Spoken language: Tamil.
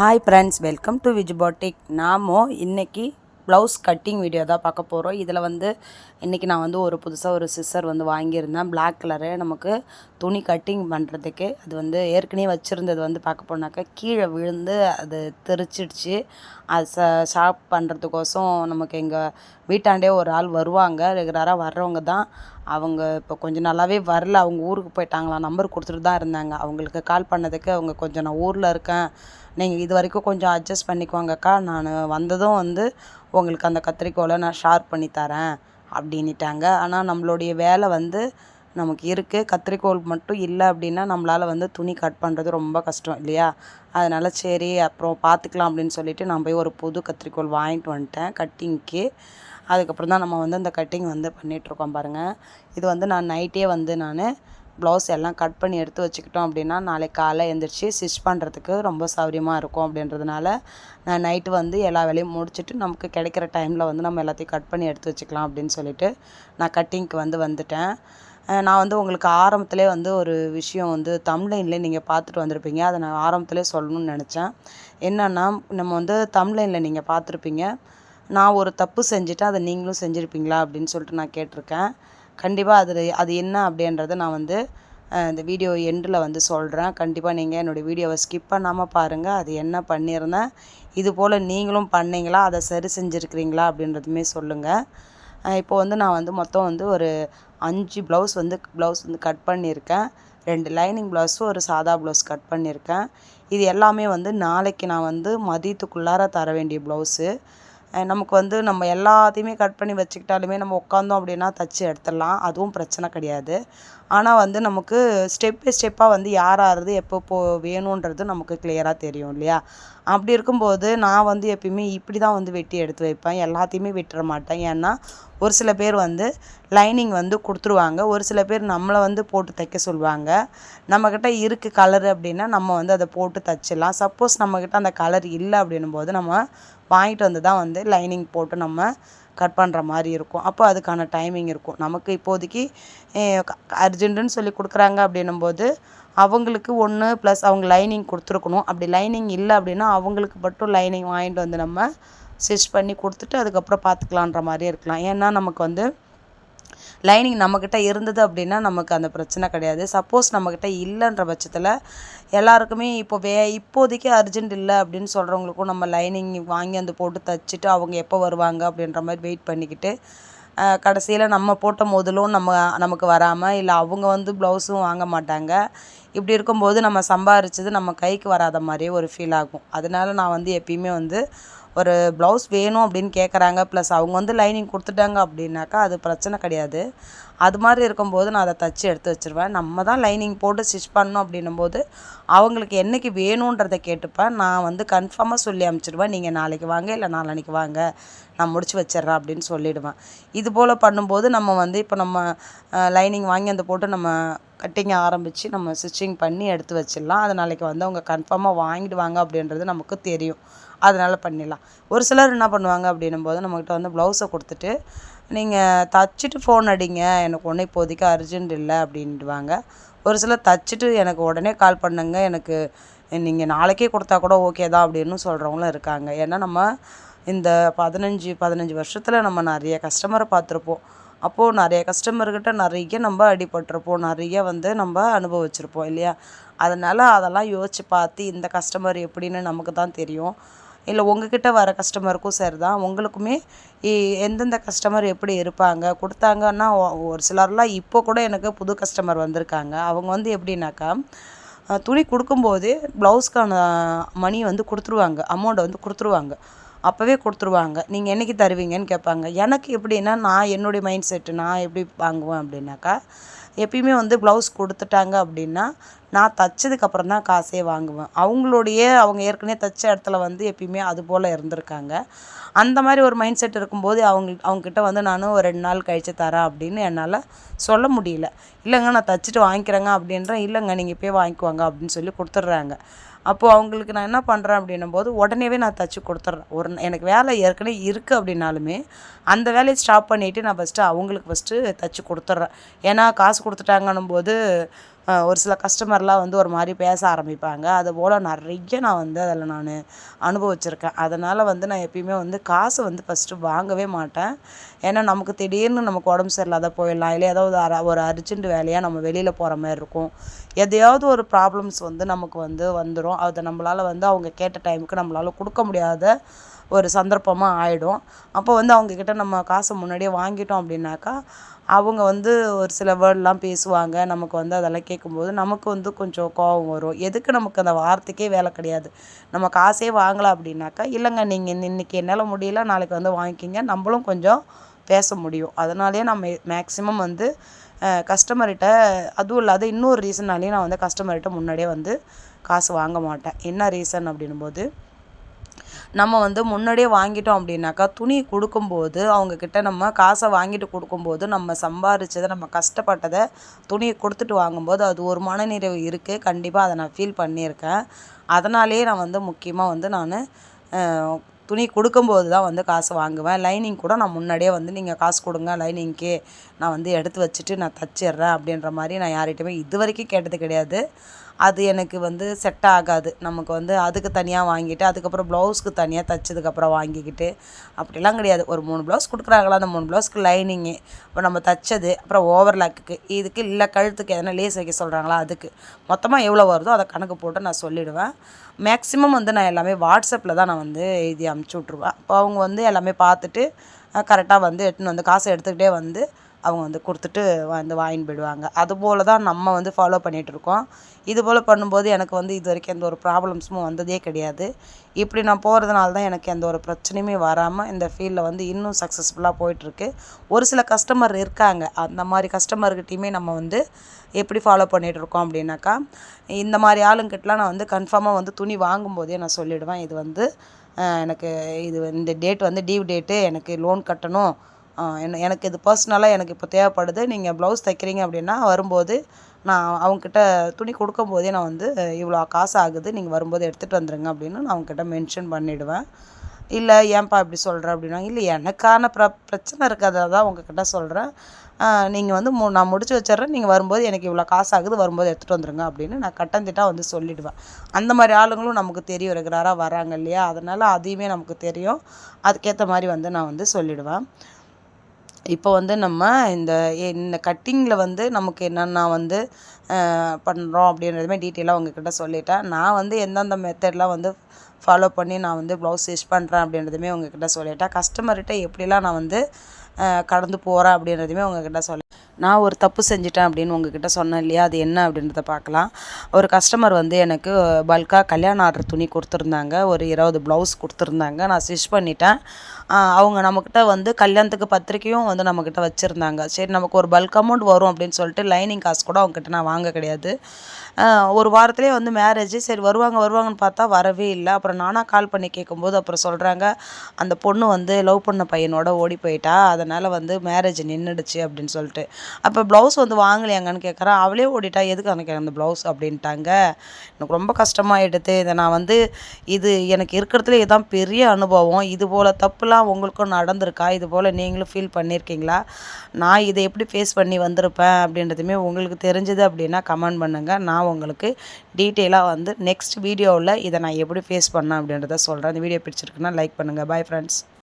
ஹாய் ஃப்ரெண்ட்ஸ் வெல்கம் டு விஜ்பாட்டிக் நாமோ இன்றைக்கி ப்ளவுஸ் கட்டிங் வீடியோ தான் பார்க்க போகிறோம் இதில் வந்து இன்றைக்கி நான் வந்து ஒரு புதுசாக ஒரு சிஸ்ஸர் வந்து வாங்கியிருந்தேன். பிளாக் கலரு நமக்கு துணி கட்டிங் பண்ணுறதுக்கு அது வந்து ஏற்கனவே வச்சுருந்தது வந்து பார்க்க போனாக்கா கீழே விழுந்து அது தெரிச்சிடுச்சு. அது ச ஷார்ப் பண்ணுறதுக்கோசம் நமக்கு எங்கள் வீட்டாண்டே ஒரு ஆள் வருவாங்க. ரெகுலராக வர்றவங்க தான். அவங்க இப்போ கொஞ்சம் நல்லாவே வரல. அவங்க ஊருக்கு போயிட்டாங்களாம் நம்பர் கொடுத்துட்டு தான் இருந்தாங்க. அவங்களுக்கு கால் பண்ணதுக்கு அவங்க கொஞ்சம் நான் ஊரில் இருக்கேன். நீங்கள் இது வரைக்கும் கொஞ்சம் அட்ஜஸ்ட் பண்ணிக்குவாங்கக்கா நான் வந்ததும் வந்து உங்களுக்கு அந்த கத்திரிக்கோலை நான் ஷார்ப் பண்ணி தரேன் அப்படின்ட்டாங்க ஆனால் நம்மளுடைய வேலை வந்து நமக்கு இருக்குது கத்திரிக்கோல் மட்டும் இல்லை அப்படின்னா நம்மளால் வந்து துணி கட் பண்ணுறது ரொம்ப கஷ்டம் இல்லையா? அதனால் சரி அப்புறம் பார்த்துக்கலாம் அப்படின்னு சொல்லிட்டு நான் போய் ஒரு புது கத்திரிக்கோல் வாங்கிட்டு வந்துட்டேன். கட்டிங்க்கு அதுக்கப்புறம் தான் நம்ம வந்து அந்த கட்டிங் வந்து பண்ணிகிட்ருக்கோம் பாருங்கள் இது வந்து நான் நைட்டே வந்து நான் ப்ளவுஸ் எல்லாம் கட் பண்ணி எடுத்து வச்சுக்கிட்டோம் அப்படின்னா நாளைக்கு காலை எழுந்திரிச்சி ஸ்டிச் பண்ணுறதுக்கு ரொம்ப சௌரியமாக இருக்கும் அப்படின்றதுனால நான் நைட்டு வந்து எல்லா வேலையும் முடிச்சுட்டு நமக்கு கிடைக்கிற டைமில் வந்து நம்ம எல்லாத்தையும் கட் பண்ணி எடுத்து வச்சுக்கலாம் அப்படின்னு சொல்லிட்டு நான் கட்டிங்க்கு வந்து வந்துட்டேன். நான் வந்து உங்களுக்கு ஆரம்பத்திலே வந்து ஒரு விஷயம் வந்து தமிழ்லைனில் நீங்கள் பார்த்துட்டு வந்திருப்பீங்க. அதை நான் ஆரம்பத்திலே சொல்லணும்னு நினச்சேன். என்னென்னா நம்ம வந்து தமிழ்லைனில் நீங்கள் பார்த்துருப்பீங்க. நான் ஒரு தப்பு செஞ்சுட்டு அதை நீங்களும் செஞ்சுருப்பீங்களா அப்படின்னு சொல்லிட்டு நான் கேட்டிருக்கேன். கண்டிப்பாக அது அது என்ன அப்படின்றத நான் வந்து இந்த வீடியோ எண்டில் வந்து சொல்கிறேன் கண்டிப்பாக நீங்கள் என்னுடைய வீடியோவை ஸ்கிப் பண்ணாமல் பாருங்கள் அது என்ன பண்ணியிருந்தேன் இது போல் நீங்களும் பண்ணீங்களா? அதை சரி செஞ்சுருக்கிறீங்களா? அப்படின்றதுமே சொல்லுங்கள் இப்போ வந்து நான் வந்து மொத்தம் வந்து ஒரு அஞ்சு ப்ளவுஸ் வந்து ப்ளவுஸ் வந்து கட் பண்ணியிருக்கேன். ரெண்டு லைனிங் ப்ளவுஸும் ஒரு சாதா ப்ளவுஸ் கட் பண்ணியிருக்கேன். இது எல்லாமே வந்து நாளைக்கு நான் வந்து மதியத்துக்குள்ளார தர வேண்டிய ப்ளவுஸு நமக்கு வந்து நம்ம எல்லாத்தையுமே கட் பண்ணி வச்சுக்கிட்டாலுமே நம்ம உட்காந்தோம் அப்படின்னா தச்சு எடுத்துடலாம். அதுவும் பிரச்சனை கிடையாது. ஆனால் வந்து நமக்கு ஸ்டெப் பை ஸ்டெப்பாக வந்து யார் யாரது எப்போ போ வேணுன்றது நமக்கு கிளியராக தெரியும் இல்லையா? அப்படி இருக்கும்போது நான் வந்து எப்பயுமே இப்படி தான் வந்து வெட்டி எடுத்து வைப்பேன். எல்லாத்தையுமே விட்டுற மாட்டேன். ஏன்னா ஒரு சில பேர் வந்து லைனிங் வந்து கொடுத்துருவாங்க. ஒரு சில பேர் நம்மளை வந்து போட்டு தைக்க சொல்லுவாங்க. நம்மக்கிட்ட இருக்குது கலர் அப்படின்னா நம்ம வந்து அதை போட்டு தைச்சிடலாம். சப்போஸ் நம்மக்கிட்ட அந்த கலர் இல்லை அப்படின்னும் போது நம்ம வாங்கிட்டு வந்து தான் வந்து லைனிங் போட்டு நம்ம கட் பண்ணுற மாதிரி இருக்கும். அப்போ அதுக்கான டைமிங் இருக்கும். நமக்கு இப்போதைக்கு அர்ஜென்ட்டுன்னு சொல்லி கொடுக்குறாங்க அப்படின்னும் போது அவங்களுக்கு ஒன்று ப்ளஸ் அவங்க லைனிங் கொடுத்துருக்கணும். அப்படி லைனிங் இல்லை அப்படின்னா அவங்களுக்கு மட்டும் லைனிங் வாங்கிட்டு வந்து நம்ம ஸ்டிச் பண்ணி கொடுத்துட்டு அதுக்கப்புறம் பார்த்துக்கலான்ற மாதிரி இருக்கலாம். ஏன்னா நமக்கு வந்து லைனிங் நம்மக்கிட்ட இருந்தது அப்படின்னா நமக்கு அந்த பிரச்சனை கிடையாது. சப்போஸ் நம்மக்கிட்ட இல்லைன்ற பட்சத்தில் எல்லாருக்குமே இப்போ வே இப்போதைக்கு அர்ஜென்ட் இல்லை அப்படின்னு சொல்கிறவங்களுக்கும் நம்ம லைனிங் வாங்கி வந்து போட்டு தச்சுட்டு அவங்க எப்போ வருவாங்க அப்படின்ற மாதிரி வெயிட் பண்ணிக்கிட்டு கடைசியில் நம்ம போட்ட முதலும் நம்ம நமக்கு வராமல் இல்லை அவங்க வந்து ப்ளவுஸும் வாங்க மாட்டாங்க. இப்படி இருக்கும்போது நம்ம சம்பாரிச்சது நம்ம கைக்கு வராத மாதிரியே ஒரு ஃபீல் ஆகும். அதனால நான் வந்து எப்பயுமே வந்து ஒரு ப்ளவுஸ் வேணும் அப்படின்னு கேட்குறாங்க ப்ளஸ் அவங்க வந்து லைனிங் கொடுத்துட்டாங்க அப்படின்னாக்கா அது பிரச்சனை கிடையாது. அது மாதிரி இருக்கும்போது நான் அதை தச்சு எடுத்து வச்சுருவேன். நம்ம தான் லைனிங் போட்டு ஸ்டிச் பண்ணோம் அப்படின்னும்போது அவங்களுக்கு என்னைக்கு வேணுன்றதை கேட்டுப்பேன். நான் வந்து கன்ஃபார்மாக சொல்லி அனுப்பிச்சிடுவேன் நீங்கள் நாளைக்கு வாங்க இல்லை நாளான்னைக்கு வாங்க. நான் முடிச்சு வச்சிடுறேன் அப்படின்னு சொல்லிவிடுவேன் இது போல் பண்ணும்போது நம்ம வந்து இப்போ நம்ம லைனிங் வாங்கி அந்த போட்டு நம்ம கட்டிங் ஆரம்பித்து நம்ம ஸ்டிச்சிங் பண்ணி எடுத்து வச்சிடலாம். அது நாளைக்கு வந்து அவங்க கன்ஃபார்மாக வாங்கிடுவாங்க அப்படின்றது நமக்கு தெரியும். அதனால் பண்ணிடலாம். ஒரு சிலர் என்ன பண்ணுவாங்க அப்படின்னும் போது நம்மக்கிட்ட வந்து ப்ளவுஸை கொடுத்துட்டு நீங்கள் தச்சுட்டு ஃபோன் அடிங்க எனக்கு ஒன்றும் இப்போதைக்கு அர்ஜென்ட் இல்லை அப்படின்டுவாங்க ஒரு சிலர் தச்சுட்டு எனக்கு உடனே கால் பண்ணுங்க எனக்கு நீங்கள் நாளைக்கே கொடுத்தா கூட ஓகே தான் அப்படின்னு சொல்கிறவங்களும் இருக்காங்க. ஏன்னா நம்ம இந்த பதினஞ்சு பதினஞ்சு வருஷத்தில் நம்ம நிறைய கஸ்டமரை பார்த்துருப்போம். அப்போது நிறைய கஸ்டமர்கிட்ட நிறைய நம்ம அடிபட்டிருப்போம் நிறைய வந்து நம்ம அனுபவிச்சிருப்போம் இல்லையா? அதனால் அதெல்லாம் யோசித்து பார்த்து இந்த கஸ்டமர் எப்படின்னு நமக்கு தான் தெரியும். இல்லை உங்ககிட்ட வர கஸ்டமருக்கும் சரி தான் உங்களுக்குமே எந்தெந்த கஸ்டமர் எப்படி இருப்பாங்க? கொடுத்தாங்கன்னா ஒரு சிலர்லாம் இப்போ கூட எனக்கு புது கஸ்டமர் வந்திருக்காங்க. அவங்க வந்து எப்படின்னாக்கா துணி கொடுக்கும்போதே ப்ளவுஸ்க்கான மணி வந்து கொடுத்துருவாங்க. அமௌண்ட்டை வந்து கொடுத்துருவாங்க. அப்போவே கொடுத்துருவாங்க. நீங்கள் என்னைக்கு தருவீங்கன்னு கேட்பாங்க. எனக்கு எப்படின்னா நான் என்னுடைய மைண்ட் செட்டு நான் எப்படி வாங்குவேன் அப்படின்னாக்கா எப்பயுமே வந்து ப்ளவுஸ் கொடுத்துட்டாங்க அப்படின்னா நான் தைச்சதுக்கப்புறம் தான் காசே வாங்குவேன். அவங்களுடைய அவங்க ஏற்கனவே தைச்ச இடத்துல வந்து எப்பயுமே அது போல் இருந்திருக்காங்க. அந்த மாதிரி ஒரு மைண்ட் செட் இருக்கும்போது அவங்க அவங்கக்கிட்ட வந்து நானும் ஒரு ரெண்டு நாள் கழித்து தரேன் அப்படின்னு என்னால் சொல்ல முடியல. இல்லைங்க நான் தைச்சிட்டு வாங்கிக்கிறேங்க அப்படின்றேன். இல்லைங்க நீங்கள் போய் வாங்கிக்குவாங்க அப்படின்னு சொல்லி கொடுத்துட்றாங்க. அப்போது அவங்களுக்கு நான் என்ன பண்ணுறேன் அப்படின்னும் போது உடனேவே நான் தச்சு கொடுத்துட்றேன் ஒரு எனக்கு வேலை ஏற்கனவே இருக்குது அப்படின்னாலுமே அந்த வேலையை ஸ்டாப் பண்ணிவிட்டு நான் ஃபஸ்ட்டு அவங்களுக்கு ஃபஸ்ட்டு தச்சு கொடுத்துட்றேன் ஏன்னா காசு கொடுத்துட்டாங்கன்னும் போது ஒரு சில கஸ்டமர்லாம் வந்து ஒரு மாதிரி பேச ஆரம்பிப்பாங்க. அதுபோல் நிறைய நான் வந்து அதில் நான் அனுபவிச்சிருக்கேன். அதனால் வந்து நான் எப்பயுமே வந்து காசு வந்து ஃபஸ்ட்டு வாங்கவே மாட்டேன். ஏன்னா நமக்கு திடீர்னு நமக்கு உடம்பு சரியில்லாத போயிடலாம். இல்லை ஏதாவது அர ஒரு அர்ஜென்ட் வேலையாக நம்ம வெளியில் போகிற மாதிரி இருக்கும். எதையாவது ஒரு ப்ராப்ளம்ஸ் வந்து நமக்கு வந்து வந்துடும் அதை நம்மளால் வந்து அவங்க கேட்ட டைமுக்கு நம்மளால் கொடுக்க முடியாத ஒரு சந்தர்ப்பமாக ஆகிடும் அப்போ வந்து அவங்கக்கிட்ட நம்ம காசை முன்னாடியே வாங்கிட்டோம் அப்படின்னாக்கா அவங்க வந்து ஒரு சில வேர்ட்லாம் பேசுவாங்க. நமக்கு வந்து அதெல்லாம் கேட்கும்போது நமக்கு வந்து கொஞ்சம் கோபம் வரும். எதுக்கு நமக்கு அந்த வார்த்தைக்கே வேலை கிடையாது. நம்ம காசே வாங்கலை அப்படின்னாக்கா இல்லைங்க நீங்கள் இன்னைக்கு என்னால் முடியல. நாளைக்கு வந்து வாங்கிக்கிங்க. நம்மளும் கொஞ்சம் பேச முடியும். அதனாலேயே நான் மேக்ஸிமம் வந்து கஸ்டமர்கிட்ட அதுவும் இல்லாத இன்னொரு ரீசன்னாலேயும் நான் வந்து கஸ்டமர்கிட்ட முன்னாடியே வந்து காசு வாங்க மாட்டேன். என்ன ரீசன் அப்படின்னும்போது நம்ம வந்து முன்னாடியே வாங்கிட்டோம் அப்படின்னாக்கா துணி கொடுக்கும்போது அவங்கக்கிட்ட நம்ம காசை வாங்கிட்டு கொடுக்கும்போது நம்ம சம்பாரிச்சதை நம்ம கஷ்டப்பட்டதை துணியை கொடுத்துட்டு வாங்கும்போது அது ஒரு மனநிறைவு இருக்குது கண்டிப்பாக அதை நான் ஃபீல் பண்ணியிருக்கேன். அதனாலேயே நான் வந்து முக்கியமாக வந்து நான் துணி கொடுக்கும்போது தான் வந்து காசு வாங்குவேன். லைனிங் கூட நான் முன்னாடியே வந்து நீங்கள் காசு கொடுங்க லைனிங்க்கு நான் வந்து எடுத்து வச்சுட்டு நான் தச்சிடுறேன் அப்படின்ற மாதிரி நான் யார்கிட்டையுமே இது வரைக்கும் கேட்டது கிடையாது. அது எனக்கு வந்து செட் ஆகாது. நமக்கு வந்து அதுக்கு தனியாக வாங்கிட்டு அதுக்கப்புறம் ப்ளவுஸ்க்கு தனியாக தைச்சதுக்கப்புறம் வாங்கிக்கிட்டு அப்படிலாம் கிடையாது. ஒரு மூணு ப்ளவுஸ் கொடுக்குறாங்களா அந்த மூணு ப்ளவுஸ்க்கு லைனிங்கு இப்போ நம்ம தைச்சது அப்புறம் ஓவர்லாக்கு இதுக்கு இல்லை கழுத்துக்கு எதனா லேஸ் வைக்க சொல்கிறாங்களா அதுக்கு. மொத்தமாக எவ்வளோ வருதோ அதை கணக்கு போட்டு நான் சொல்லிவிடுவேன் மேக்ஸிமம் வந்து நான் எல்லாமே வாட்ஸ்அப்பில் தான் நான் வந்து எழுதி அமுச்சு விட்ருவேன் அப்போ அவங்க வந்து எல்லாமே பார்த்துட்டு கரெக்டாக வந்து எடுத்துன்னு வந்து காசை எடுத்துக்கிட்டே வந்து அவங்க வந்து கொடுத்துட்டு வந்து வாங்கின்னு போயிடுவாங்க. அதுபோல் தான் நம்ம வந்து ஃபாலோ பண்ணிகிட்ருக்கோம் இது போல் பண்ணும்போது எனக்கு வந்து இது வரைக்கும் எந்த ஒரு ப்ராப்ளம்ஸும் வந்ததே கிடையாது. இப்படி நான் போகிறதுனால தான் எனக்கு எந்த ஒரு பிரச்சனையுமே வராமல் இந்த ஃபீல்டில் வந்து இன்னும் சக்ஸஸ்ஃபுல்லாக போயிட்டுருக்கு. ஒரு சில கஸ்டமர் இருக்காங்க. அந்த மாதிரி கஸ்டமர்கிட்டையுமே நம்ம வந்து எப்படி ஃபாலோ பண்ணிகிட்ருக்கோம் அப்படின்னாக்கா இந்த மாதிரி ஆளுங்கிட்டலாம் நான் வந்து கன்ஃபார்மாக வந்து துணி வாங்கும்போதே நான் சொல்லிவிடுவேன் இது வந்து எனக்கு இது இந்த டேட் வந்து டியூ டேட்டு எனக்கு லோன் கட்டணும். என்ன எனக்கு இது பர்சனலாக எனக்கு இப்போ தேவைப்படுது. நீங்கள் ப்ளவுஸ் தைக்கிறீங்க அப்படின்னா வரும்போது நான் அவங்கக்கிட்ட துணி கொடுக்கும்போதே நான் வந்து இவ்வளோ காசு ஆகுது நீங்கள் வரும்போது எடுத்துகிட்டு வந்துடுங்க அப்படின்னு நான் அவங்கக்கிட்ட மென்ஷன் பண்ணிவிடுவேன் இல்லை ஏன்பா இப்படி சொல்கிற அப்படின்னா இல்லை எனக்கான ப்ர பிரச்சனை இருக்கிறதா தான் உங்ககிட்ட சொல்கிறேன் நீங்கள் வந்து மு நான் முடிச்சு வச்சிடுறேன். நீங்கள் வரும்போது எனக்கு இவ்வளோ காசு ஆகுது வரும்போது எடுத்துகிட்டு வந்துடுங்க அப்படின்னு நான் கட்டந்திட்டாக வந்து சொல்லிவிடுவேன் அந்த மாதிரி ஆளுங்களும் நமக்கு தெரியும் ரெகுலராக வராங்க இல்லையா? அதனால் அதையுமே நமக்கு தெரியும். அதுக்கேற்ற மாதிரி வந்து நான் வந்து சொல்லிவிடுவேன் இப்போ வந்து நம்ம இந்த இந்த கட்டிங்கில் வந்து நமக்கு என்னென்ன வந்து பண்ணுறோம் அப்படின்றதுமே டீட்டெயிலாக உங்ககிட்ட சொல்லிட்டேன். நான் வந்து எந்தெந்த மெத்தட்லாம் வந்து ஃபாலோ பண்ணி நான் வந்து ப்ளவுஸ் ஸ்டிச் பண்ணுறேன் அப்படின்றதுமே உங்ககிட்ட சொல்லிட்டேன். கஸ்டமர்கிட்ட எப்படிலாம் நான் வந்து கடந்து போகிறேன் அப்படின்றதுமே உங்ககிட்ட சொல்ல நான் ஒரு தப்பு செஞ்சிட்டேன் அப்படின்னு உங்ககிட்ட சொன்னேன் இல்லையா? அது என்ன அப்படின்றத பார்க்கலாம். ஒரு கஸ்டமர் வந்து எனக்கு பல்காக கல்யாண ஆர்டர் துணி கொடுத்துருந்தாங்க. ஒரு இருபது ப்ளவுஸ் கொடுத்துருந்தாங்க. நான் ஸ்டிச் பண்ணிட்டேன். அவங்க நம்மக்கிட்ட வந்து கல்யாணத்துக்கு பத்திரிக்கையும் வந்து நம்மக்கிட்ட வச்சுருந்தாங்க. சரி நமக்கு ஒரு பல்க் அமௌண்ட் வரும் அப்படின்னு சொல்லிட்டு லைனிங் காசு கூட அவங்ககிட்ட நான் வாங்க கிடையாது. ஒரு வாரத்திலே வந்து மேரேஜ் சரி வருவாங்க வருவாங்கன்னு பார்த்தா வரவே இல்லை. அப்புறம் நானாக கால் பண்ணி கேட்கும்போது அப்புறம் சொல்கிறாங்க அந்த பொண்ணு வந்து லவ் பண்ண பையனோட ஓடி போயிட்டா. அதனால் வந்து மேரேஜ் நின்றுடுச்சு அப்படின்னு சொல்லிட்டு. அப்போ ப்ளவுஸ் வந்து வாங்கலையாங்கன்னு கேட்குறேன் அவளே ஓடிட்டா. எதுக்கு எனக்கு அந்த ப்ளவுஸ் அப்படின்ட்டாங்க. எனக்கு ரொம்ப கஷ்டமாயிடுது. இதை நான் வந்து இது எனக்கு இருக்கிறதுல இதுதான் பெரிய அனுபவம். இது போல் தப்புலாம் உங்களுக்கும் நடந்திருக்கா? இது போல் நீங்களும் ஃபீல் பண்ணியிருக்கீங்களா நான் இதை எப்படி ஃபேஸ் பண்ணி வந்திருப்பேன் அப்படின்றதுமே உங்களுக்கு தெரிஞ்சது அப்படின்னா கமெண்ட் பண்ணுங்கள் நான் நான் உங்களுக்கு டீட்டெயிலாக வந்து நெக்ஸ்ட் வீடியோவில் இதை நான் எப்படி ஃபேஸ் பண்ணேன் அப்படின்றத சொல்கிறேன் இந்த வீடியோ பிடிச்சிருக்குன்னா லைக் பண்ணுங்கள் பாய் ஃப்ரெண்ட்ஸ்